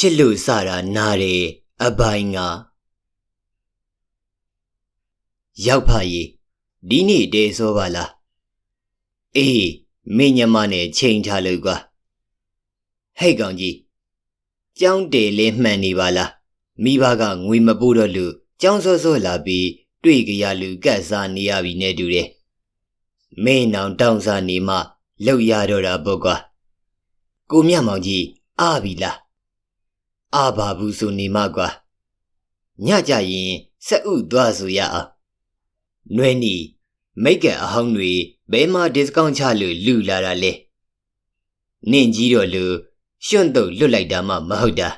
ချစ်လို့စတာနားတယ်အပိုင်းကရောက်ဖရီဒီနေ့တဲစောပါလားအေးမင်းညမနဲ့ချိန်ထားလို့ကွာဟဲ့ကောင်ကြီးကျောင်းတယ်လေးမှန်နေပါလားမိဘကငွေမပို့တော့လို့ကျောင်းစောစောလာပြီးတွေ့ကြရလူကတ်စားနေရပြီနဲ့တူတယ်မင်းနောင်တောင်းစားနေမှလောက်ရတော့တာပေါ့ကွာကိုမြတ်မောင်ကြီးအားပြီလား အာဘာဘူးဆိုနေမှကွာညကြရင်စက်ဥသွားဆိုရအောင်နှွဲနီမိတ်ကအဟောင်းတွေဘယ်မှာ discount ချလို့လူလာတာလဲနင့်ကြီးတော့လူရွှွန့်တော့လွတ်လိုက်တာမှမဟုတ်တာ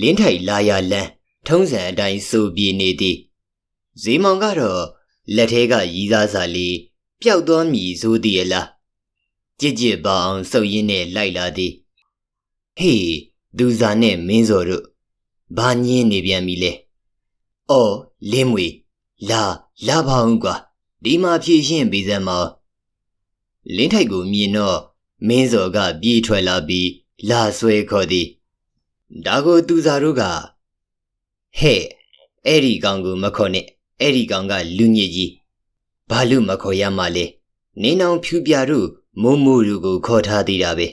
လင်းထိုင်လာရလန်းထုံးစံအတိုင်းစိုးပြေနေသည်ဇေမောင်ကတော့လက်ထဲကရီးစားစာလေးပျောက်သွားမည်ဆိုသည်လားကြစ်ကြစ်ပါအောင်စုပ်ရင်းနဲ့လိုက်လာသည်ဟေး ဒူစာနဲ့မင်းစော်တို့ဘာညင်းနေပြန်ပြီလဲ။အော်လင်းမွေလာလာပါအောင်ကွာဒီမှာဖြည့်ရှင်းပေးစမ်းမောလင်းထိုက်ကိုမြင်တော့မင်းစော်ကပြေးထွက်လာပြီးလာဆွဲခေါ်သည်ဒါကိုသူစာတို့ကဟဲ့အဲ့ဒီကောင်ကိုမခေါ်နဲ့အဲ့ဒီကောင်ကလူညစ်ကြီးဘာလို့မခေါ်ရမှလဲနင်းအောင်ဖြူပြတို့မိုးမိုးတို့ကိုခေါ်ထားသေးတာပဲ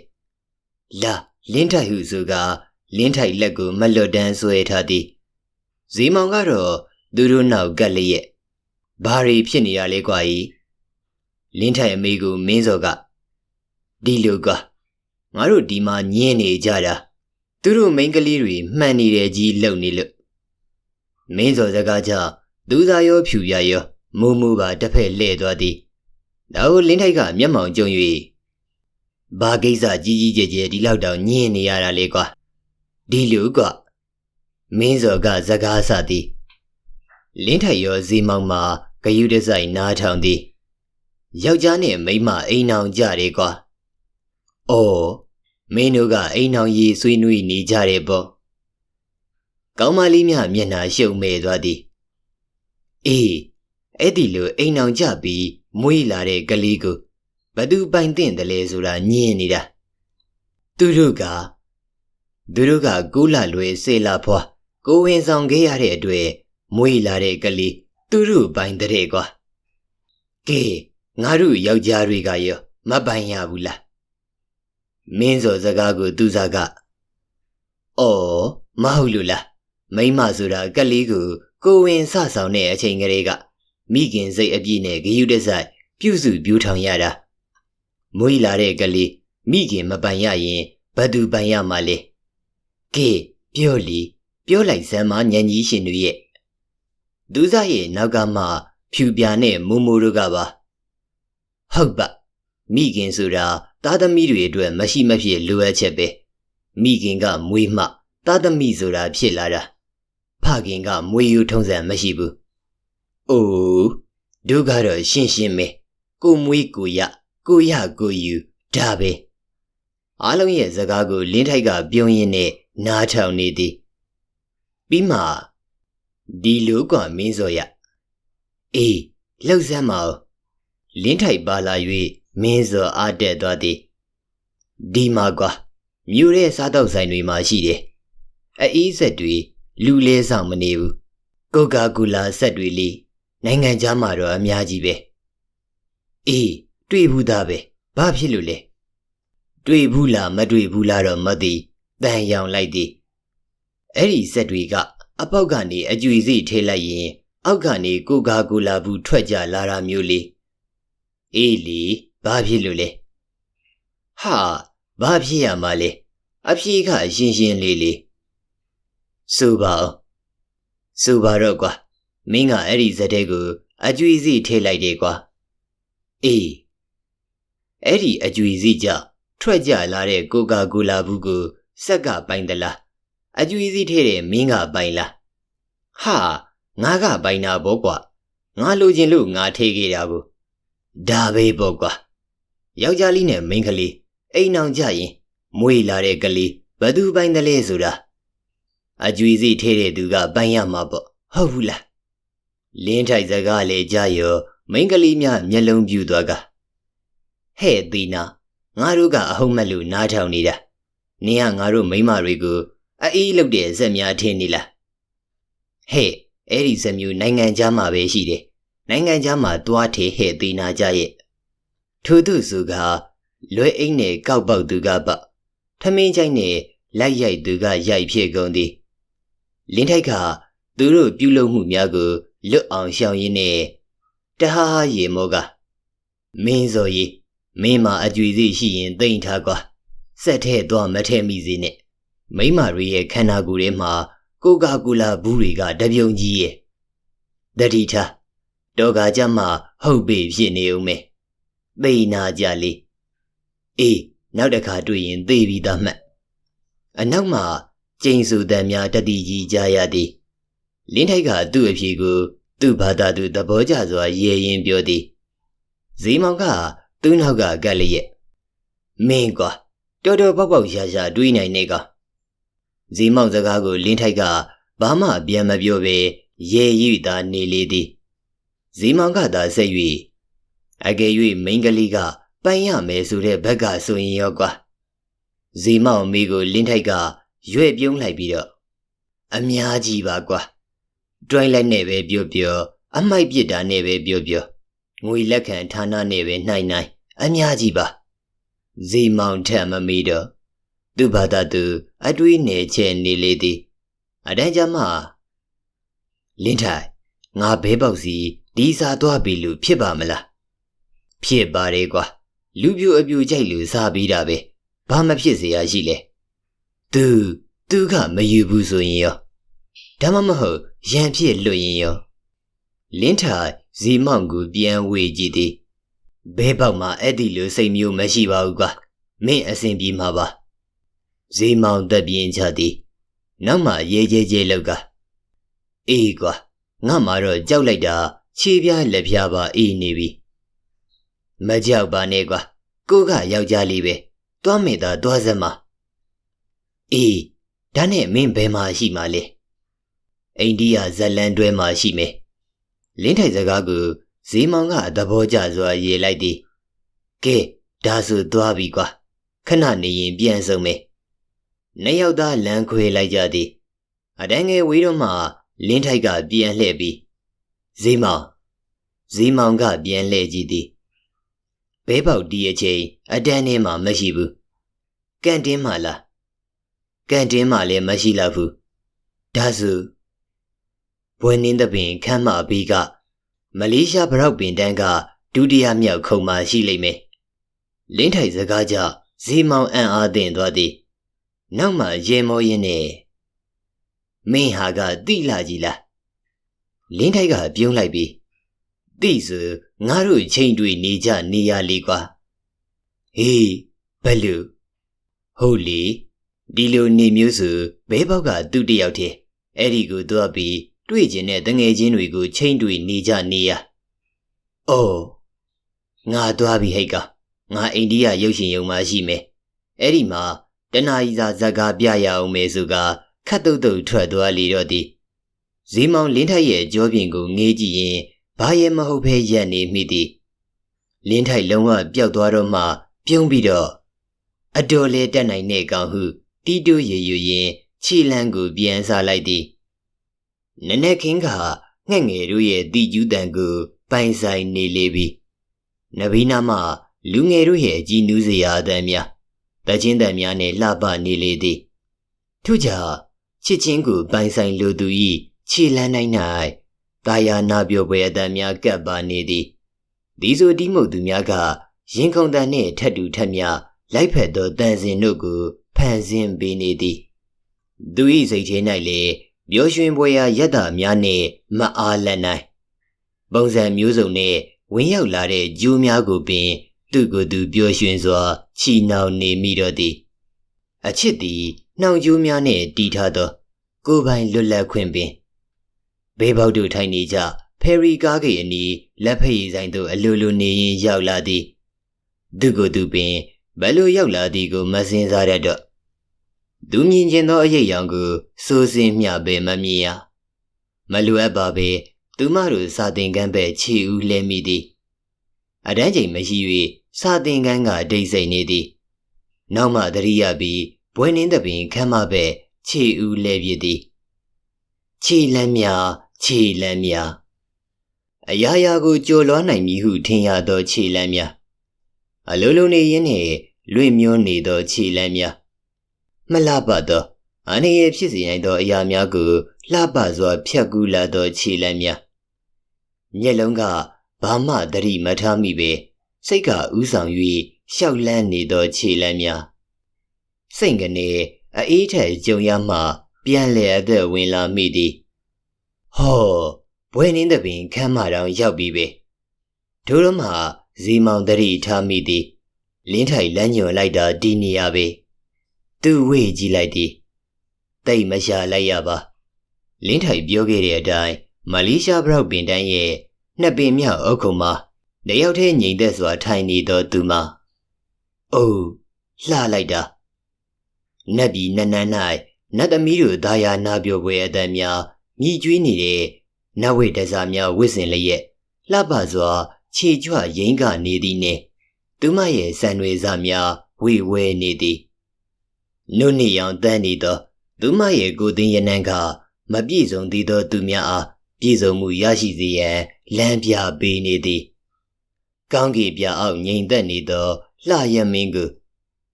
လာ လင်းထိုက်ဟုဆိုကလင်းထိုက်လက်ကိုမလွတ်တမ်းဆွဲထားသည်ဇီမောင်ကတော့သူတို့နောက်ကပ်လျက်ဘာတွေဖြစ်နေရလဲကွာကြီးလင်းထိုက်အမေကိုမင်းစော်ကဒီလိုကွာငါတို့ဒီမှာညင်းနေကြတာသူတို့မိန်းကလေးတွေမှန်နေတယ်ကြီးလုံနေလို့မင်းစော်စကားကြောင့်သူသားရောဖြူရရောမူမူပါတစ်ဖက်လှည့်သွားသည်ဒါကိုလင်းထိုက်ကမျက်မှောင်ကျုံ၍ ဘာကိစ္စကြီးကြီးကျယ်ကျယ်ဒီလောက်တောင်ညင်းနေရတာလေကွာဒီလိုကွာမင်းစော်ကစကားဆသည်လင်းထိုက်ရောဇီမောင်မှာဂယုတစိုက်နားထောင်သည်ယောက်ျားနဲ့မိန်းမအိမ်အောင်ကြတယ်ကွာ။အော်မင်းတို့ကအိမ်အောင်ရေးဆွေးနွေးနေကြတယ်ပေါ့။ကောင်းမလေးမြမျက်နှာရှုံမဲ့သွားသည်။အေးအဲ့ဒီလိုအိမ်အောင်ကြပြီးမွေးလာတဲ့ကလေးကို ဘသူပိုင်တဲ့တယ်လဲဆိုတာညင်းနေတာ။သူတို့ကသူတို့ကကိုလာလွယ်စေလာဖွာကိုဝင်ဆောင်ခဲ့ရတဲ့အတွက်မွေးလာတဲ့ကလေးသူတို့ပိုင်တဲ့ကွာကဲငါတို့ယောက်ျားတွေကရောမပိုင်ရဘူးလားမင်းစော်စကားကိုသူစားကအော်မဟုတ်လို့လားမိမဆိုတာကလေးကိုကိုဝင်ဆဆောင်တဲ့အချိန်ကလေးကမိခင်စိတ်အပြည့်နဲ့ဂယုတစိုက်ပြုစုပြူးထောင်ရတာ မွေးလာတဲ့ကလေးမိခင်မပိုင်ရရင်ဘသူပိုင်ရမှာလဲကဲပြောလီပြောလိုက်စမ်းမညံကြီးရှင်တို့ရဲ့ဒူးစားရဲ့နောက်ကမှ ဖြူပြာနဲ့မူမူတို့ကပါဟုတ်ပါမိခင်ဆိုတာသားသမီးတွေအတွက်မရှိမဖြစ်လိုအပ်ချက်ပဲမိခင်ကမွေးမှသားသမီးဆိုတာဖြစ်လာတာဖခင်ကမွေးယူထုံးစံမရှိဘူးအိုးဒုကတော့ရှင်းရှင်းပဲကိုမွေးကိုရ ကိုရကိုယူဒါပဲအားလုံးရဲ့စကားကိုလင်းထိုက်ကပြုံးရင်းနဲ့နားထောင်နေသည်ပြီးမှဒီလိုကမင်းစောရအေးလှုပ်စမ်းမအောင်လင်းထိုက်ပါလာ၍မင်းစောအားတက်သွားသည်ဒီမှာကွာမြို့ရဲ့စားတော့ဆိုင်တွေမှာရှိတယ်အေးဆက်တွေလူလဲဆောင်မနေဘူးကိုကာကူလာဆက်တွေလေးနိုင်ငံခြားမှာတော့အများကြီးပဲအေး တွေ့ဘူးသားပဲဘာဖြစ်လို့လဲတွေ့ဘူးလားမတွေ့ဘူးလားတော့မသိတန်ရောင်လိုက်သည်အဲ့ဒီဆက်တွေကအပေါက်ကနေအကြွေစီထဲလိုက်ရင်အောက်ကနေကိုကာကိုလာဘူးထွက်ကြလာတာမျိုးလေးအေးလီဘာဖြစ်လို့လဲဟာဘာဖြစ်ရမှာလဲအဖြေကအရှင်းရှင်းလေးလေးဆိုပါအောင်ဆိုပါတော့ကွာမင်းကအဲ့ဒီဇက်တဲ့ကိုအကြွေစီထဲလိုက်တယ်ကွာအေး အဲ့ဒီအကြွေစီကြထွက်ကြလာတဲ့ကိုကာကိုလာဘူးကိုစက်ကပိုင်သလားအကျွေးစီးထဲတဲ့မင်းကပိုင်လားဟာငါကပိုင်တာပေါ့ကွာငါလိုချင်လို့ငါထေးခဲ့တာကိုဒါပဲပေါ့ကွာယောက်ျားလေးနဲ့မိန်းကလေးအိမ်အောင်ကြရင်မွေလာတဲ့ကလေးဘသူပိုင်တယ်လဲဆိုတာအကျွေးစီးထဲတဲ့သူကပိုင်ရမှာပေါ့ဟုတ်ဘူးလားလင်းထိုက်စကားလေကြရောမိန်းကလေးများမျက်လုံးပြူသွားက ဟဲ့သီနာငါတို့ကအဟုတ်မဲ့လို့နားထောင်နေတာနင်ကငါတို့မိန်းမတွေကိုအေးလုတ်တဲ့ဇက်များထင်နေလားဟဲ့အဲ့ဒီဇက်မျိုးနိုင်ငံခြားမှာပဲရှိတယ်နိုင်ငံခြားမှာတွားထေဟဲ့သေးနာကြရဲ့ထို့သူစုကလွဲအိမ်နဲ့ကောက်ပေါက်သူကပေါ့ထမင်းချိုင်းနဲ့လိုက်ရိုက်သူကရိုက်ဖြစ်ကုန်သည်လင်းထိုက်ကသူတို့ပြုလုပ်မှုများကိုလွတ်အောင်ရှောင်ရင်းနဲ့တဟားဟားရေမောကမင်းစော်ကြီး မင်းမအကြွေစီရှိရင်တိန်ထားကွာစက်ထဲသွားမထဲမိစေနဲ့မိမတွေရဲ့ခန္ဓာကိုယ်ထဲမှာကိုကာကိုလာဘူးတွေကတပြုံကြီးရဲ့တတိထားတော့ကကြမှာဟုတ်ပြီဖြစ်နေဦးမယ်သိနာကြလေအေးနောက်တစ်ခါတွေ့ရင်သေပြီးသားမှတ်အနောက်မှာကျိန်စုတန်များတတိကြီးကြားရသည်လင်းထိုက်ကသူ့အဖြေကို သူ့ဘာသာသူသဘောကျစွာရေရင်ပြောသည်ဇီမောင်က သူ့နောက်ကကက်လျက်မင်းကွာတော်တော်ပေါက်ပေါက်ရှာရှာတွေးနိုင်နေကဇီမောင်စကားကိုလင်းထိုက်ကဘာမှပြန်မပြောဘဲရေရွေသာနေလေသည်ဇီမောင်ကသာဆက်၍အကယ်၍မိန်းကလေးကပိုင်ရမယ်ဆိုတဲ့ဘက်ကဆိုရင်ရောကွာဇီမောင်မိကိုလင်းထိုက်ကရွဲ့ပြုံးလိုက်ပြီးတော့အများကြီးပါကွာတွိုင်းလိုက်နဲ့ပဲပြောပြောအမိုက်ပစ်တာနဲ့ပဲပြောပြောငွေလက်ခံဌာနနဲ့ပဲနှိုင်းနှိုင်း အများကြီးပါဇီမောင်ထက်မမီတော့သူ့ဘာသာသူအတွေးနယ်ချဲနေလေသည်အတန်းကြမှာလင်းထိုင်ငါဘဲပေါက်စီဒီစားသွားပြီလို့ဖြစ်ပါမလားဖြစ်ပါတယ်ကွာလူပြိုအပြိုကြိုက်လို့စားပြီးတာပဲဘာမဖြစ်เสียရရှိလဲသူသူကမယူဘူးဆိုရင်ရောဒါမှမဟုတ်ရန်ဖြစ်လွတ်ရင်ရောလင်းထိုင်ဇီမောင်ကိုပြန်ဝေကြည့်သည် ဘဲပေါက်မှာအဲ့ဒီလိုစိတ်မျိုးမရှိပါဘူးကွာမင်းအစဉ်ပြေမှာပါဇီမောင်တက်ပြင်းချသည်နောက်မှရေးကြဲကြဲလောက်ကအေးကွာငါမှတော့ကြောက်လိုက်တာခြေပြားလက်ပြားပါအေးနေပြီမကြောက်ပါနဲ့ကွာကိုကယောက်ျားလေးပဲတွားမိတာတွားစမ်းပါအေးဒါနဲ့မင်းဘယ်မှာရှိမှလဲအိန္ဒိယဇလန်တွဲမှာရှိမယ်လင်းထိုင်စကားကို ဈေးမောင်ကသဘောကျစွာရေလိုက်သည်ကဲဒါဆိုသွားပြီကွာခဏနေရင်ပြန်ဆုံးမယ်နှစ်ယောက်သားလမ်းခွဲလိုက်ကြသည်အတန်းငယ်ဝေးတော့မှလင်းထိုက်ကပြန်လှည့်ပြီးဈေးမောင်ဈေးမောင်ကပြန်လှည့်ကြည့်သည်ဘဲပေါက်ဒီအချိန်အတန်းထဲမှာမရှိဘူးကန်တင်းမှာလားကန်တင်းမှာလည်းမရှိလောက်ဘူးဒါဆိုဘွယ်နင်းတဲ့ပင်ခမ်းမအဘီက မလေးရှားဗရောက်ပင်တန်းကဒုတိယမြောက်ခုံမှရှိလိမ့်မယ်လင်းထိုင်စကားကြောင့်ဇီမောင်အံ့အားသင့်သွားသည်နောက်မှရေမောရင်းနဲ့မင်းဟာကတိလာကြီးလားလင်းထိုက်ကပြုံးလိုက်ပြီးတိဆိုငါတို့ချိန်တွေ့နေကြနေရလေကွာဟေးဘလူဟုတ်လေဒီလိုနေမျိုးဆိုဘဲပေါက်ကသူ့တယောက်တည်းအဲ့ဒီကိုသွားပြီး တွေ့ကျင်တဲ့တငယ်ချင်းတွေကိုချိန်တွေ့နေကြနေရအော်ငါသွားပြီဟိတ်ကငါအိန္ဒိယရုပ်ရှင်ရုံမှာရှိမယ်အဲ့ဒီမှာတနာရီစာဇက်ကားပြရအောင်မယ်ဆိုကခတ်တုတ်တုတ်ထွက်သွားလေတော့သည်ဇီမောင်လင်းထက်ရဲ့ကြောပြင်ကိုငေးကြည့်ရင်ဘာရဲ့မဟုတ်ဘဲရက်နေမိသည်လင်းထိုက်လုံးဝပျောက်သွားတော့မှပြုံးပြီးတော့အတော်လေတက်နိုင်တဲ့ကောင်ဟုတီးတိုးရယူရင်ခြေလန်းကိုပြန်စားလိုက်သည် နနက်ခင်းကငှက်ငယ်တို့ရဲ့တီကျူးတန်ကိုပိုင်ဆိုင်နေလေပြီနဗီနာမလူငယ်တို့ရဲ့အကြီးနူးစရာအတန်းများတချင်းတန်များနဲ့လှပနေလေသည်ထို့ကြောင့်ချစ်ချင်းကိုပိုင်ဆိုင်လိုသူ၏ခြေလန်းနိုင်၌တာယာနာပြောပွဲအတန်များကပ်ပါနေသည်ဒီဆိုဒီမုတ်သူများကရင်ခုန်တန်နှင့်ထက်တူထက်မြလိုက်ဖက်သောတန်စင်တို့ကိုဖန်ဆင်းပေးနေသည်သူ၏စိတ်ထဲ၌လည်း ပျော်ရွှင်ပွဲရာယတ္တများနှင့်မအားလတ်နိုင်ပုံစံမျိုးစုံနဲ့ဝင်ရောက်လာတဲ့ဂျိုးများကိုပင် သူ့ကိုယ်သူပျော်ရွှင်စွာချီနှောင်နေမိတော့သည်အချစ်သည်နှောင်ကြိုးများနှင့်တီထားသော ကိုယ်ပိုင်လွတ်လပ်ခွင့်ပင်ဘေးပေါက်တို့ထိုင်နေကြဖယ်ရီကားကိအနီးလက်ဖက်ရည်ဆိုင်သို့အလိုလိုနေရင်ရောက်လာသည်သူကိုယ်သူပင်ဘယ်လိုရောက်လာသည်ကိုမစင်စားရတော့ သူမြင်ကျင်သောအရေးရောင်ကိုစိုးစင်းမျှပဲမမြင်ရမလိုအပ်ပါပဲသူမတို့စာသင်ခန်းပဲခြေဦးလဲမိသည်အတန်းချိန်မရှိ၍စာသင်ခန်းကဒိတ်ဆိတ်နေသည်နောက်မှသတိရပြီးဘွဲနှင်းသပင်ခမ်းမပဲခြေဦးလဲပြသည်ခြေလမ်းများခြေလမ်းများအရာရာကိုကြော်လွှားနိုင်မည်ဟုထင်ရသောခြေလမ်းများအလိုလိုနေရင်းနှင့်လွင့်မျောနေသောခြေလမ်းများ မလှပသောအနေရဖြစ်စေနိုင်သောအရာများကိုလှပစွာဖြတ်ကူးလာသောခြေလမ်းများမျက်လုံးကဘာမှသတိမထားမိပေစိတ်ကဥဆောင်၍ရှောက်လန်းနေသောခြေလမ်းများစိတ်ကနေအေးထက်ကြုံရမှပြန်လည်အသက်ဝင်လာမိသည်ဟောဘွဲနင်းတဲ့ပင်ခမ်းမတောင်ရောက်ပြီပဲဒို့တော့မှဇီမောင်တရီထားမိသည်လင်းထိုင်လမ်းညွန်လိုက်တာဒီနေရပဲ သူ့ဝေ့ကြည့်လိုက်သည်တိတ်မရှာလိုက်ရပါလင်းထိုင်ပြောခဲ့တဲ့အတိုင်းမလေးရှားဘရောက်ပင်တန်းရဲ့နှစ်ပင်မြောက်အုပ်ခုံမှာတယောက်တည်းငြိမ်သက်စွာထိုင်နေသောသူမအိုးလှလိုက်တာနတ်ပြည်နန်းနန်း၌နတ်သမီးတို့ဒါယာနာပြောပွဲအတန်များမြည်ကျွေးနေတဲ့နတ်ဝိတ္တဇာများဝစ်စင်လျက်လှပစွာ ခြေကြွရင်းကနေသည်နှင့်သူမရဲ့စံတွေစားများဝေဝဲနေသည် နုနေရောင်တန်းနေသောသူမရဲ့ကိုယ်သိရနံကမပြည့်စုံသေးသောသူများအားပြည့်စုံမှုရရှိစေရန်လမ်းပြပေးနေသည်ကောင်းကင်ပြအောက်ငြိမ်သက်နေသောလှရမင်းကို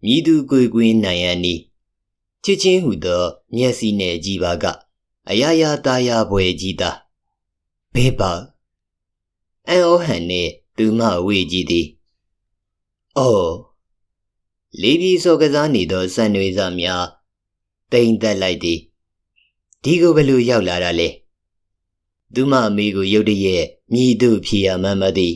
မြည်သူကိုယ်ကွင်းနိုင်ရန်နီချစ်ချင်းဟုသောမျက်စိနဲ့ကြည်ပါကအရာရာသားရပွဲကြီးသာဘေးပါအန်အိုဟန်နှင့်သူမဝေကြည့်သည်အော် လေးပြီးစောကစားနေသောစံတွေစားများတိမ်သက်လိုက်သည်ဒီကိုဘယ်လိုရောက်လာတာလဲသူမအမေကိုရုတ်တရက်မြည်သူဖြေရမှန်းမသိ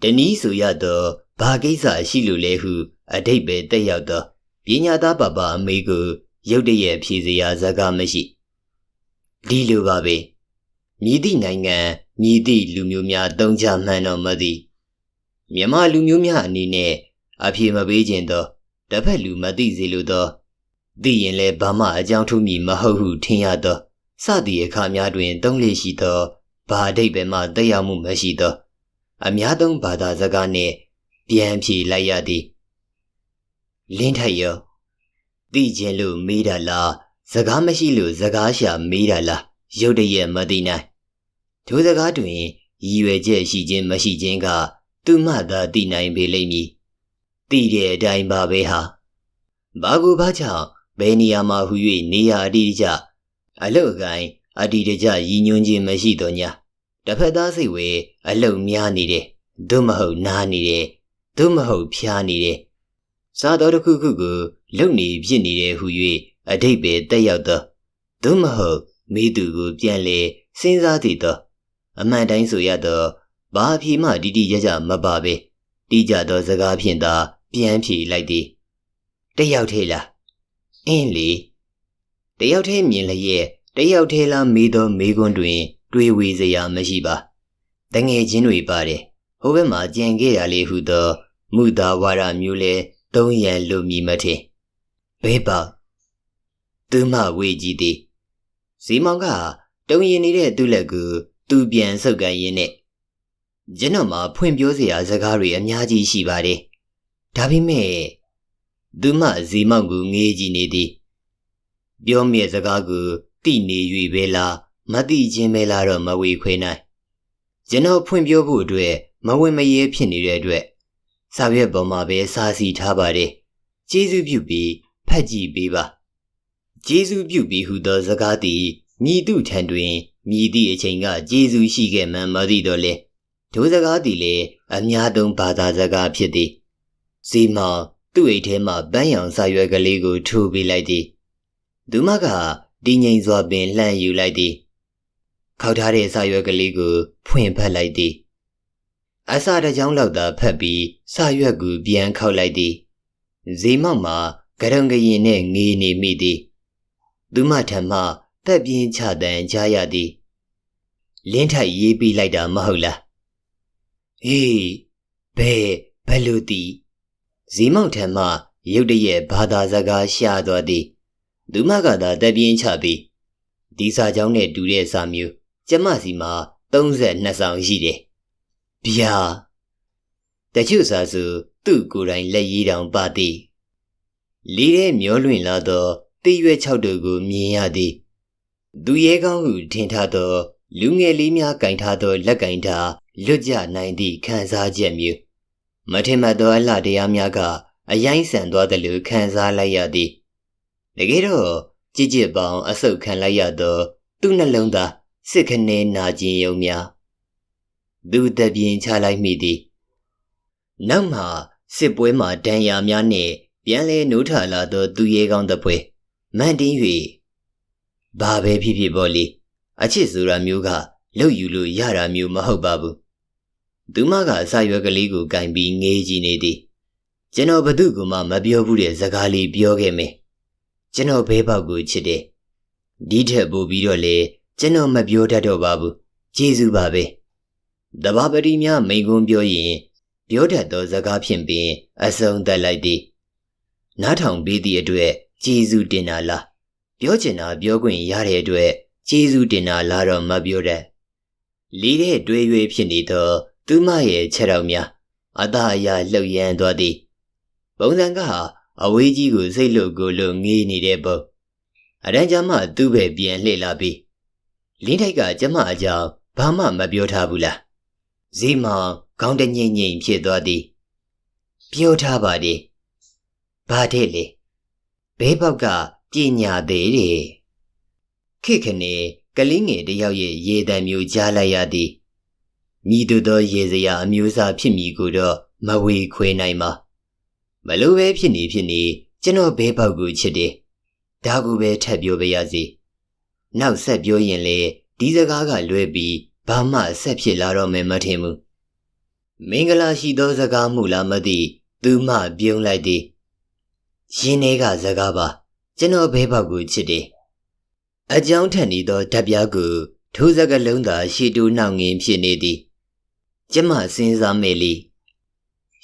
တနည်းဆိုရတော့ဘာကိစ္စရှိလို့လဲဟုအတိတ်ပဲတက်ရောက်သောပညာသားပပအမေကိုရုတ်တရက်ဖြေစရာဇာကမရှိဒီလိုပါပဲမြည်သည့်နိုင်ငံမြည်သည့်လူမျိုးများတုံးချမှန်းတော့မသိမြမလူမျိုးများအနေနဲ့ အဖြေမပေးခြင်းတော့တစ်ဖက်လူမသိစေလိုသောသိရင်လည်းဘာမှအကြောင်းထူးမည်မဟုတ်ဟုထင်ရသောစသည့်အခါများတွင်တုံးလေရှိသောဘာအတိတ်ပဲမှတက်ရောက်မှုမရှိသော အများသုံးဘာသာစကားနှင့်ပြန်ဖြေလိုက်ရသည်လင်းထိုက်ရောသိခြင်းလို့မေးတာလားစကားမရှိလို့စကားရှာမေးတာလားရုတ်တရက်မသိနိုင်ဒိုစကားတွင်ရည်ရွယ်ချက်ရှိခြင်းမရှိခြင်းကသူမှသာသိနိုင်ပေလိမ့်မည် သိတဲ့အတိုင်းပါပဲဟာဘာကူဘာကြောင့်ဘယ်နေရာမှာဟူ၍နေရာအတိအကျအလုတ်အကိုင်းအတိတကျရည်ညွှန်းခြင်းမရှိတော့ညာတစ်ဖက်သားစိတ်ဝေအလုတ်များနေတယ်သို့မဟုတ်နားနေတယ်သို့မဟုတ်ဖျားနေတယ်စားတော်တစ်ခုခုကိုလုံနေဖြစ်နေတယ်ဟူ၍အတိတ်ပဲတက်ရောက်သောသို့မဟုတ်မိသူကိုပြန်လေစဉ်းစားတည်သောအမှန်တိုင်းဆိုရသောဘာအဖြေမှတိတိကျကျမပါပဲတိကျသောစကားဖြင့်သာ ပြန်ဖြေလိုက်သည်တယောက်သေးလားအင်းလေတယောက်သေးမြင်လျက်တယောက်သေးလားမေးသောမေးခွန်းတွင် တွေးဝေစရာမရှိပါတငယ်ချင်းတွေပါတယ်ဟိုဘက်မှာကြံခဲ့ရလေဟုသောမူတာဝါဒမျိုးလဲသုံးရန်လိုမီမထင်ဘေးပါသူမဝေကြည့်သည်ဇီမောင်ကတုံရင်နေတဲ့သူ့လက်ကိုသူပြန်ဆုပ်ကန်ရင်းနဲ့ကျွန်တော်မှာဖွင့်ပြောစရာစကားတွေအများကြီးရှိပါတယ် ဒါပေမဲ့သူမဇီမောင်ကိုငေးကြည့်နေသည်ပြောမြဲစကားကိုတိနေ၍ပဲလားမတိခြင်းပဲလားတော့မဝေခွေနိုင်ကျွန်တော်ဖွင့်ပြောဖို့အတွက်မဝင်မရဲဖြစ်နေတဲ့အတွက်စာရွက်ပေါ်မှာပဲစာစီထားပါတယ်ကျေးဇူးပြုပြီးဖတ်ကြည့်ပေးပါကျေးဇူးပြုပြီးဟူသောစကားသည်မြည်သူထံတွင်မြည်သည့်အချိန်ကကျေးဇူးရှိခဲ့မှန်မသိတော့လေဒိုးစကားသည်လည်းအများသုံးဘာသာစကားဖြစ်သည် ဇီမောင်သူ့အိတ်ထဲမှပန်းရောင်စာရွက်ကလေးကိုထိုးပေးလိုက်သည်သူမကတည်ငြိမ်စွာပင်လှမ်းယူလိုက်သည်ခောက်ထားတဲ့စာရွက်ကလေးကို ဖွင့်ဖတ်လိုက်သည်အစာတစ်ကြောင်းလောက်သာဖတ်ပြီးစာရွက်ကိုပြန်ခောက်လိုက်သည်ဇီမောင်မှာကရုံကရင်နဲ့ငေးနေမိသည်သူမထံမှတက်ပြင်းချတန်ကြားရသည်လင်းထိုက်ရေးပြီးလိုက်တာမဟုတ်လားဟေးဘယ်ဘယ်လိုတည် ဇီမောင်ထံမှရုတ်တရက်ဘာသာစကားရှာသွားသည်သူမကသာတက်ပြင်းချပြီးဒီစာကြောင်းနဲ့တူတဲ့စာမျိုးကျမစီမှာ32ဆောင်ရှိတယ်ဗျာတချို့စာစုသူ့ကိုယ်တိုင်လက်ရည်တောင်ပါသည်လေးတဲ့မျောလွင့်လာသောတေးရွက်၆တို့ကိုမြင်ရသည်သူရဲကောင်းဟုထင်ထားသော လူငယ်လေးများကင်ထားသောလက်ကင်ထားလွတ်ကြနိုင်သည့်ခံစားချက်မျိုး မထင်မှတ်သောအလှတရားများကအယိုင်းဆန်သွားသည်လို့ခံစားလိုက်ရသည်တကယ်တော့ကြည်ကြည်ပေါင်းအဆုတ်ခံလိုက်ရသော သူ့နှလုံးသားစစ်ခနဲနာကျင်ယုံများသူတပြင်းချလိုက်မိသည်နောက်မှစစ်ပွဲမှာဒဏ်ရာများနှင့်ပြန်လဲနိုးထလာသောသူရဲကောင်းသပွဲမန်တင်း၍ဘာပဲဖြစ်ဖြစ်ပေါ်လေအချစ်ဆိုတာမျိုးကလှုပ်ယူလို့ရတာမျိုးမဟုတ်ပါဘူး သူမကအစာရွက်ကလေးကိုကင်ပြီးငေးကြည့်နေသည်ကျွန်တော်ဘသူ့ကမှမပြောဘူးတဲ့စကားလေးပြောခဲ့မယ်ကျွန်တော်ဘဲပေါက်ကိုချစ်တယ်ဒီထက်ပိုပြီးတော့လေကျွန်တော်မပြောတတ်တော့ပါဘူးကျေးဇူးပါပဲတဘာပတိများမိန်ကွန်းပြောရင်ပြောတတ်သောစကားဖြင့်ပင်အဆုံးသတ်လိုက်သည်နားထောင်ပေးသည့်အတွက်ကျေးဇူးတင်တာလားပြောချင်တာပြောခွင့်ရတဲ့အတွက်ကျေးဇူးတင်တာလားတော့မပြောတတ်လေးတဲ့တွေးရွေးဖြစ်နေသော သူမရဲ့ခြေတော်များအသာအရာလှုပ်ရမ်းသွားသည်ပုံစံကအဝေးကြီးကိုစိတ်လို့ကိုလို့ငေးနေတဲ့ပုံအရန်ကြမှသူ့ပဲပြန်လှည့်လာပြီးလင်းထိုက်ကကျမအကြောင်းဘာမှမပြောထားဘူးလားဇီမောင်ခေါင်းတငိမ့်ငိမ့်ဖြစ်သွားသည်ပြောထားပါလေဘာတဲ့လေဘဲပေါက်ကပညာသေးတယ်ခေခနေကလေးငယ်တယောက်ရဲ့ရေတံမျိုးကြားလိုက်ရသည် မိသူသောရေစရာအမျိုးအစားဖြစ်မည်ကိုတော့မဝေခွေနိုင်ပါမလိုပဲဖြစ်နေဖြစ်နေကျွန်တော်ဘဲပေါက်ကိုချစ်တယ်ဒါကူပဲထပ်ပြောပါရစေနောက်ဆက်ပြောရင်လေဒီစကားကလွဲပြီးဘာမှဆက်ဖြစ်လာတော့မယ်မထင်ဘူးမင်္ဂလာရှိသောစကားမှုလားမသိသူမှပြုံးလိုက်သည်ရင်းထဲကစကားပါကျွန်တော်ဘဲပေါက်ကိုချစ်တယ်အကြောင်းထက်နေသောဓာတ်ပြားကိုထိုးစကလုံးသာရှီတူနှောင်ငင်ဖြစ်နေသည် ကျမစဉ်းစားမယ်လေ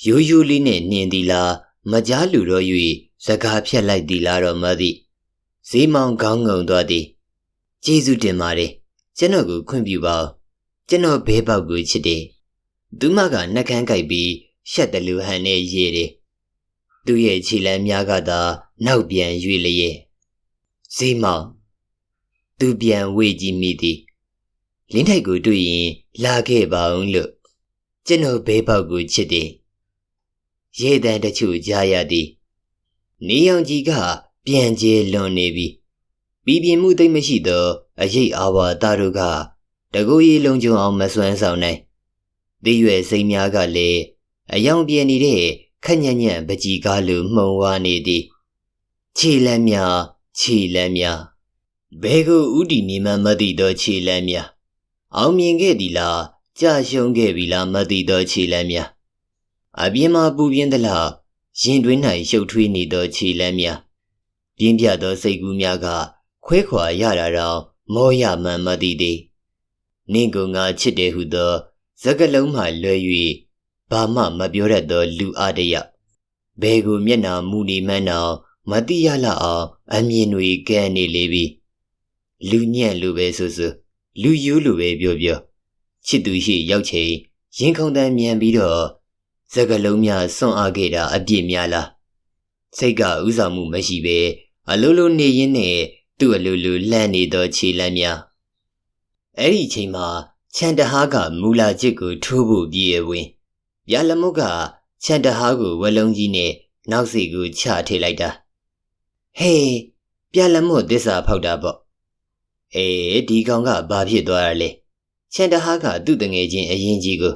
ရိုးရိုးလေးနဲ့နှင်သည်လားမကြားလူတော့၍စကားဖြတ်လိုက်သည်လားတော့မသိဈေးမောင်ကောင်းငုံသွားသည်ကျေးဇူးတင်ပါတယ်ကျွန်တော်ကိုခွင့်ပြုပါကျွန်တော်ဘဲပေါက်ကိုချစ်တယ်သူမကနှက်ခမ်းကြိုက်ပြီးရှက်တလူဟန်နဲ့ရေးတယ်သူ့ရဲ့ခြေလမ်းများကသာနောက်ပြန်ရွေ့လျက်ဈေးမောင်သူပြန်ဝေ့ကြည့်မိသည်လင်းထိုက်ကိုတွေ့ရင်လာခဲ့ပါအောင်လို့ ကျွန်တော်ဘဲပေါက်ကိုချစ်တယ်ရေတံတချို့ကြားရသည်နေအောင်ကြီးကပြန်ကျဲလွန်နေပြီပြည်ပြင်းမှုသိမ့်မရှိသောအရေးအာဝါဒတို့ကတကူရီလုံးကျုံအောင်မစွမ်းဆောင်နိုင်သိရွယ်စိမ်းများကလည်းအယောင်ပြင်းနေတဲ့ခက်ညံ့ညံ့ပကြီးကားလိုမှုံဝါနေသည်ခြေလမ်းများခြေလမ်းများဘဲကိုဥတီနေမှမသိသောခြေလမ်းများအောင်မြင်ခဲ့သည်လား ကြာရှုံးခဲ့ပြီလားမသိသောခြေလမ်းများအပြင်းမှာပူပြင်းသလားရင်တွင်း၌ရှုပ်ထွေးနေသောခြေလမ်းများပြင်းပြသောစိတ်ကူးများကခွဲခွာရတာတော့မောရမှန်မသိသေးနင့်ကငါချစ်တယ်ဟုသောစကလုံးမှလွယ်၍ဘာမှမပြောတတ်သောလူအားတယောက်ဘယ်ကိုမျက်နာမူနေမှန်းတော့မတိရလောက်အောင်အမြင်တွေကဲနေလေပြီလူညံ့လိုပဲဆိုဆိုလူယူလိုပဲပြောပြော ချစ်သူရှိရောက်ချိန်ရင်ခုန်တန်းမြန်ပြီးတော့စကလုံးများစွန့်အားခဲ့တာအပြစ်များလားစိတ်ကဥဆောင်မှုမရှိပဲအလိုလိုနေရင်းနဲ့သူ့အလိုလိုလှမ်းနေသောခြေလမ်းများအဲ့ဒီချိန်မှာချန်တဟားကမူလာချစ်ကိုထိုးဖို့ပြေးဝင်ရလမုတ်ကချန်တဟားကိုဝလုံးကြီးနဲ့နောက်စီကိုချထည့်လိုက်တာဟေးပြလမုတ်သစ္စာဖောက်တာပေါ့အေးဒီကောင်ကဘာဖြစ်သွားရလဲ ချန်တဟားကသူ့တငယ်ချင်းအရင်ကြီးကို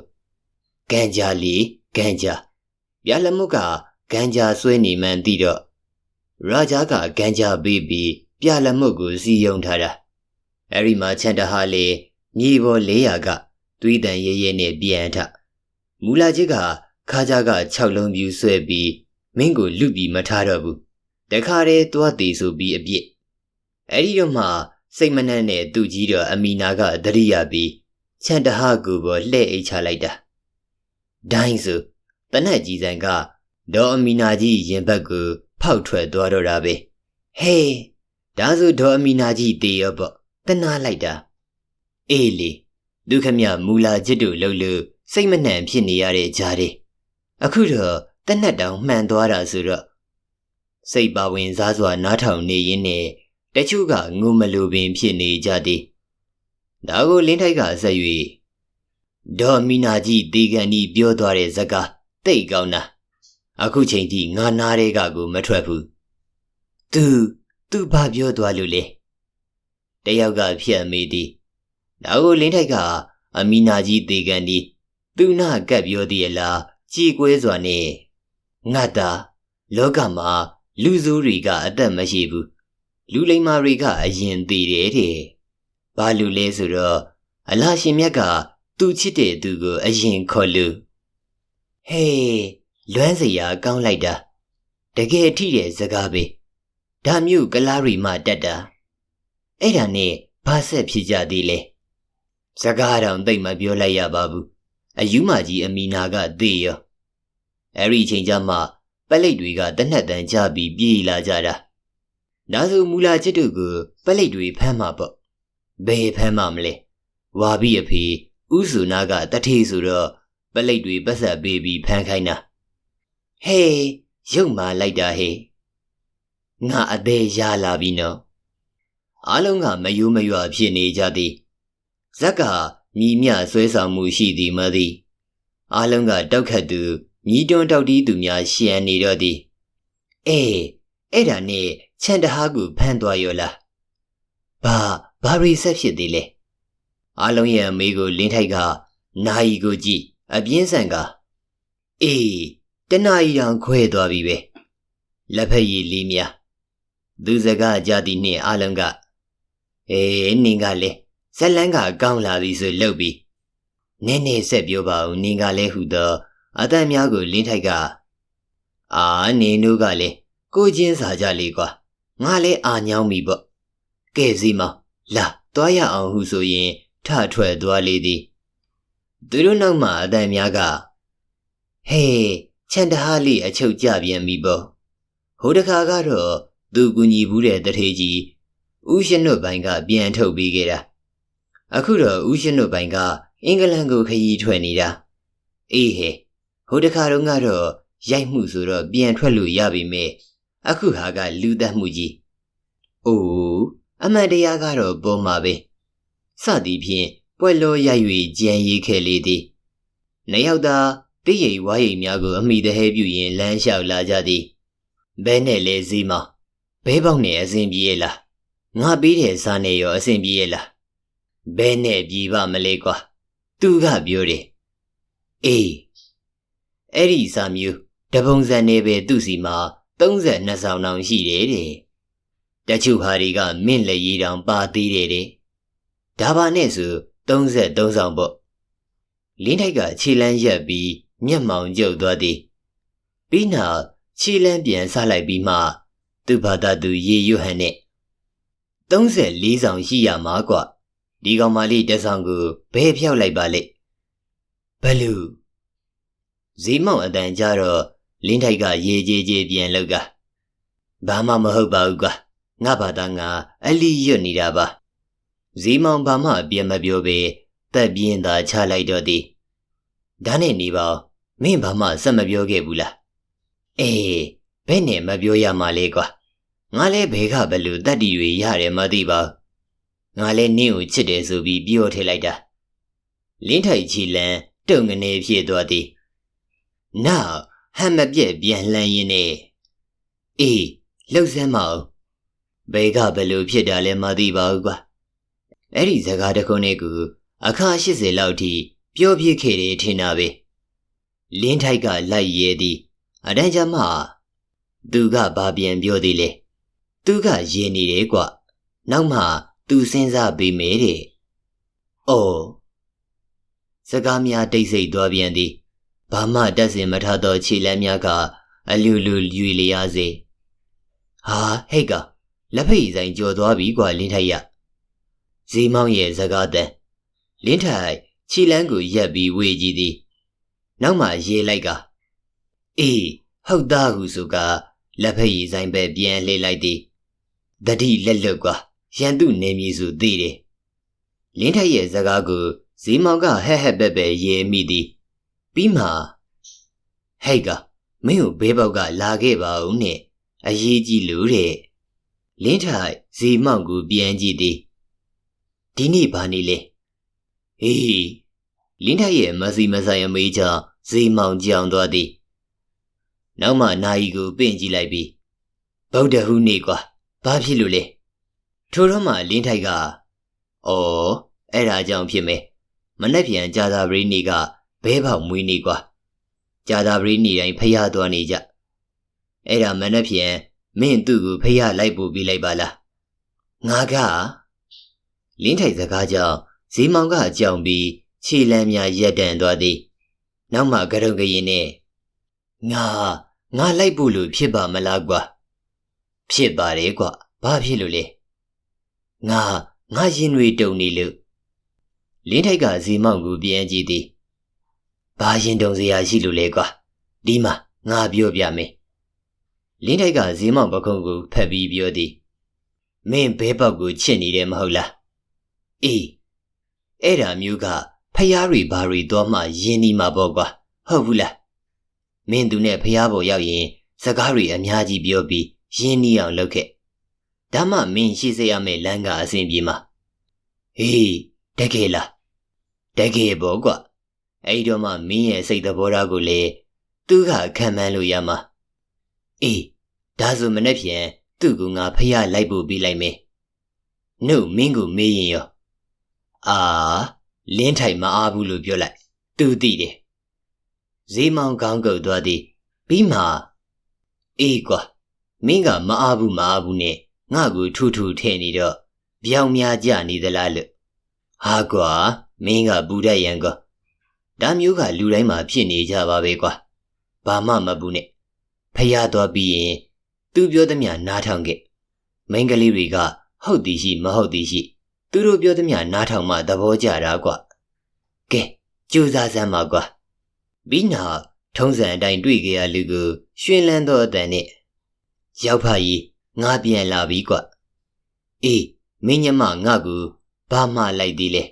ဂန်ဂျာလီဂန်ဂျာပြလမုတ်ကဂန်ဂျာဆွဲနေမှန်းသိတော့ရာဂျာကဂန်ဂျာပေးပြီးပြလမုတ်ကိုစီယုံထားတာအဲ့ဒီမှာချန်တဟားလေမြေပေါ်400ကသွေးတန်ရဲရဲနဲ့ပြန်ထမူလာချစ်ကခါကြက6လုံးပြူဆွဲပြီးမင်းကိုလူပြီးမထားတော့ဘူးတခါတည်းသွားသေးဆိုပြီးအပြစ်အဲ့ဒီတော့မှစိတ်မနှံ့တဲ့သူကြီးတော်အမီနာကသတိရပြီး ချန်တဟာကိုပေါ်လှဲ့အိတ်ချလိုက်တာဒိုင်းဆိုတနက်ကြီးစံကဒေါ်အမီနာကြီးရင်ဘက်ကိုဖောက်ထွက်သွားတော့တာပဲဟေးဒါဆိုဒေါ်အမီနာကြီးတေရောပေါ့တနာလိုက်တာအေးလေဒုခမမူလာချစ်တို့လှုပ်လို့စိတ်မနှံဖြစ်နေရတဲ့ကြားတွေအခုတော့တနက်တောင်မှန်သွားတာဆိုတော့စိတ်ပါဝင်စားစွာနားထောင်နေရင်းနဲ့တချို့ကငုံမလိုပင်ဖြစ်နေကြသည် ဒါကိုလင်းထိုက်ကဆက်၍ဒေါ်မီနာကြီးတေကန်ဒီပြောသွားတဲ့ဇာကာတိတ်ကောင်းတာအခုချိန်ထိငါနားတဲ့ကကိုမထွက်ဘူးသူသူဘာပြောသွားလို့လဲတယောက်ကဖြတ်မေးသည်ဒါကိုလင်းထိုက်ကအမီနာကြီးတေကန်ဒီသူနာကပ်ပြောသေးရလားကြည်ကွဲစွာနဲ့ငါတာလောကမှာလူဆိုးတွေကအသက်မရှိဘူးလူလိမ္မာတွေကအရင်သေးတယ်တဲ့ ဘာလူလဲဆိုတော့အလားရှင်မြတ်ကသူချစ်တဲ့သူကိုအရင်ခေါ်လို့ဟေးလွမ်းစရာကောင်းလိုက်တာတကယ်ထိတဲ့စကားပဲဒါမျိုးကလားရီမှတက်တာအဲ့ဒါနဲ့ဘာဆက်ဖြစ်ကြသေးလဲစကားတောင်သိမ့်မပြောလိုက်ရပါဘူးအယူမကြီးအမီနာကသေရောအဲ့ဒီချိန်ကျမှပလိတ်တွေကတနက်တန်ကြပြီးပြေးလာကြတာဒါဆိုမူလာချစ်တို့ကိုပလိတ်တွေဖမ်းမှာပေါ့ ဘယ်ဖမ်းမှာမလဲဝါပြီးအဖေဥစုနာကတထေးဆိုတော့ပလိတ်တွေပတ်ဆက်ပေးပြီးဖမ်းခိုင်းတာဟေးရုပ်မာလိုက်တာဟေးငါအသေးရလာပြီနော်အားလုံးကမယိုးမရွဖြစ်နေကြသည်ဇက်ကမြည်မြဆွဲဆောင်မှုရှိသည်မသည်အားလုံးကတောက်ခတ်သူမြည်တွန်းတောက်တီးသူများရှံနေတော့သည်အေးအဲ့ဒါနဲ့ချန်တဟားကိုဖမ်းသွားရောလားဘာ ဘာရီဆက်ဖြစ်သေးလဲအားလုံးရဲ့အမေကိုလင်းထိုက်ကနာယီကိုကြည့်အပြင်းဆန်ကအေးတနာရီတောင်ခွဲသွားပြီပဲလက်ဖက်ရည်လေးများသူစကားကြသည်နှင့်အားလုံးကအေးနင်ကလည်းဇက်လန်းကကောင်းလာပြီဆိုလှုပ်ပြီးနည်းနည်းဆက်ပြောပါဦးနင်ကလည်းဟူသောအသက်များကိုလင်းထိုက်ကအာနင်တို့ကလည်းကိုချင်းစာကြလေကွာငါလည်းအာညောင်းပြီပေါ့ကဲစီမောင် လာသွားရအောင်ဟုဆိုရင်ထထွက်သွားလေသည်သူတို့နောက်မှအသက်များကဟေးချန်တဟားလေးအချုပ်ကြပြန်ပြီပေါ့ဟိုတခါကတော့သူကူညီဘူးတဲ့တထေးကြီးဥရှင်တို့ဘိုင်ကပြန်ထုတ်ပေးခဲ့တာအခုတော့ဥရှင်တို့ဘိုင်ကအင်္ဂလန်ကိုခရီးထွက်နေတာအေးဟဲဟိုတခါတော့ကတော့ရိုက်မှုဆိုတော့ပြန်ထွက်လို့ရပြီမဲ့အခုဟာကလူသက်မှုကြီးအိုး အမှန်တရားကတော့ပေါ်မှာပဲစသည်ဖြင့်ပွဲလောရိုက်၍ကြံရည်ခဲ့လေသည်နှစ်ယောက်သာတိရိပ်ဝါရိပ်များကိုအမိတဟဲပြုရင်လမ်းလျှောက်လာကြသည်ဘဲနဲ့လဲစည်းမဘဲပေါက်နဲ့အစဉ်ပြေးရလားငါပေးတဲ့စားနဲ့ရောအစဉ်ပြေးရလားဘဲနဲ့ပြေးပါမလဲကွာသူကပြောတယ်အေးအဲ့ဒီစာမျိုးတပုံစံနဲ့ပဲသူ့စီမှာ32ဆောင်တောင်ရှိတယ်တဲ့ တချို့ဟာတွေကမင့်လက်ရည်တောင်ပါသေးတယ်တဲ့ဒါပါနဲ့ဆို33ဆောင်ပေါ့လင်းထိုက်ကခြေလန်းရက်ပြီးမျက်မှောင်ကျုပ်သွားသည်ပြီးနောက်ခြေလန်းပြန်ဆလိုက်ပြီးမှသူ့ဘာသာသူရေရွဟန်နဲ့34ဆောင်ရှိရမှာကွဒီကောင်မလေးတက်ဆောင်ကိုဘယ်ဖြောက်လိုက်ပါလိမ့်ဘလူဇီမောင်အတန်ကြတော့လင်းထိုက်ကရေကြီးကြီးပြန်လောက်ကဘာမှမဟုတ်ပါဘူးကွာ ငါဘာသာငါအလီရွတ်နေတာပါဇီမောင်ဘာမှအပြတ်မပြောပေတက်ပြင်းသာချလိုက်တော့သည်ဒါနဲ့နေပါမင်းဘာမှစက်မပြောခဲ့ဘူးလားအေးဘယ်နဲ့မပြောရမှာလဲကွာငါလဲဘဲကဘလူတတ်တီတွေရတယ်မသိပါငါလဲနင်းကိုချစ်တယ်ဆိုပြီးပြောထည့်လိုက်တာလင်းထိုက်ချီလန်တုံငနေဖြစ်သွားသည်နောက်ဟမ်မပြက်ပြန်လှမ်းရင်းနဲ့အေးလှုပ်စမ်းမအောင် ဘဲကဘလို့ဖြစ်တာလဲမသိပါဘူးကွာအဲ့ဒီစကားတခုနဲ့ကူအခါ80လောက်ထိပြောပြခဲ့တယ်ထင်တာပဲလင်းထိုက်ကလိုက်ရဲသည်အတန်းကြမှသူကဘာပြန်ပြောသေးလဲသူကရင်နေတယ်ကွနောက်မှသူစဉ်းစားပေးမယ်တဲ့အော်စကားများတိတ်ဆိတ်သွားပြန်သည်ဘာမှတက်စင်မထသောခြေလမ်းများကအလူလူရွေလျားစေဟာဟိတ်က လက်ဖိတ်ဆိုင်ကြော်သွားပြီကွာလင်းထိုက်ရဇီမောင်ရဲ့စကားတန်လင်းထိုက်ခြေလမ်းကိုရက်ပြီးဝေကြည့်သည်နောက်မှရေးလိုက်ကအေးဟုတ်သားဟုဆိုကလက်ဖက်ရည်ဆိုင်ပဲပြန်လှည့်လိုက်သည်တတိလက်လွတ်ကွာရန်သူနေမည်ဆိုသိတယ်လင်းထိုက်ရဲ့စကားကိုဇီမောင်ကဟဲ့ဟဲ့ပဲ့ပဲရေးမိသည်ပြီးမှဟဲ့ကမင်းကိုဘေးပေါက်ကလာခဲ့ပါဦးနဲ့အရေးကြီးလို့တဲ့ လင်းထိုင်ဇီမောင်ကိုပြန်ကြည့်သည်ဒီနေ့ဘာနေလဲဟေးလင်းထိုင်ရဲ့မစီမဆိုင်အမေးကြောင့်ဇီမောင်ကြောင်သွားသည်နောက်မှနာယီကိုပင့်ကြည့်လိုက်ပြီးဗုဒ္ဓဟူးနေကွာဘာဖြစ်လို့လဲထိုတော့မှလင်းထိုက်ကအော်အဲ့ဒါကြောင့်ဖြစ်မယ်မနေ့ပြန်ကြာသာပရိနေကဘဲပေါက်မွေးနေကွာကြာသာပရိနေတိုင်းဖျားသွားနေကြအဲ့ဒါမနေ့ပြန် မင်းသူ့ကိုဖျားလိုက်ပို့ပြီးလိုက်ပါလားငါကလင်းထိုက်စကားကြောင့်ဇီမောင်ကအကြောင်ပြီးခြေလမ်းများရက်တန်သွားသည်နောက်မှကရုံကရင်နဲ့ငါငါလိုက်ဖို့လို့ဖြစ်ပါမလားကွာဖြစ်ပါတယ်ကွာဘာဖြစ်လို့လဲငါငါရင်တွေတုံနေလို့လင်းထိုက်ကဇီမောင်ကိုပြန်ကြည့်သည်ဘာရင်တုံစရာရှိလို့လဲကွာဒီမှာငါပြောပြမယ် လင်းထိုက်ကဇီမောင်ပခုံးကိုဖက်ပြီးပြောသည်မင်းဘဲပေါက်ကိုချစ်နေတယ်မဟုတ်လားအေးအဲ့ဒါမျိုးကဖျားတွေဘာတွေတော့မှယင်းဒီမှာပေါ့ကွာဟုတ်ဘူးလားမင်းသူနဲ့ဖျားပေါ်ရောက်ရင်စကားတွေအများကြီးပြောပြီးယင်းနီအောင်လုပ်ခဲ့ဒါမှမင်းရှိစေရမယ့်လမ်းကအစဉ်ပြေမှာဟေးတကယ်လားတကယ်ပေါ့ကွာအဲ့တော့မှမင်းရဲ့စိတ်သဘောထားကိုလေသူကခံမှန်းလို့ရမှာအေး ဒါဆိုမနေ့ဖြန်သူ့ကငါဖျားလိုက်ဖို့ပြီးလိုက်မယ်နှုတ်မင်းကိုမေးရင်ရောအာလင်းထိုင်မအားဘူးလို့ပြောလိုက်သူသိတယ်ဈေးမောင်ကောင်းကုတ်သွားသည်ပြီးမှအေးကွာမင်းကမအားဘူးမအားဘူးနဲ့ငါ့ကိုထူထူထဲနေတော့ပြောင်များကြနေသလားလို့ဟာကွာမင်းကပူတတ်ရန်ကောဒါမျိုးကလူတိုင်းမှာဖြစ်နေကြပါပဲကွာဘာမှမပူနဲ့ဖျားသွားပြီးရင် သူပြောသမျှနားထောင်ခဲ့မိန်းကလေးတွေကဟုတ်သည်ရှိမဟုတ်သည်ရှိသူတို့ပြောသမျှနားထောင်မှသဘောကျတာကွကဲကြိုးစားစမ်းပါကွာပြီးနောက်ထုံးစံအတိုင်းတွေ့ကြရလူကိုရွှင်လန်းသောအတန်နဲ့ရောက်ဖကြီးငါပြန်လာပြီကွအေးမင်းညမငါ့ကိုဘာမှလိုက်သေးလဲ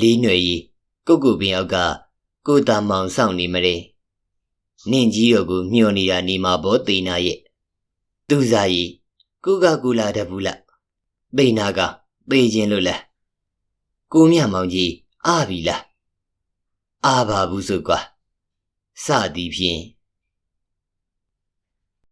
လေးຫນွယ်ကြီးကုတ်ကုတ်ပင်အောက်ကကိုတာမောင်စောင့်နေမတဲ့နင့်ကြီးတော်ကိုမျှော်နေတာနေမှာဘောသေနာရဲ့ သူစားကြီးကုကကူလာတဘူးလားပေနာကပေခြင်းလို့လားကိုမြမောင်ကြီးအားပြီလားအားပါဘူးဆိုကွာစသည်ဖြင့်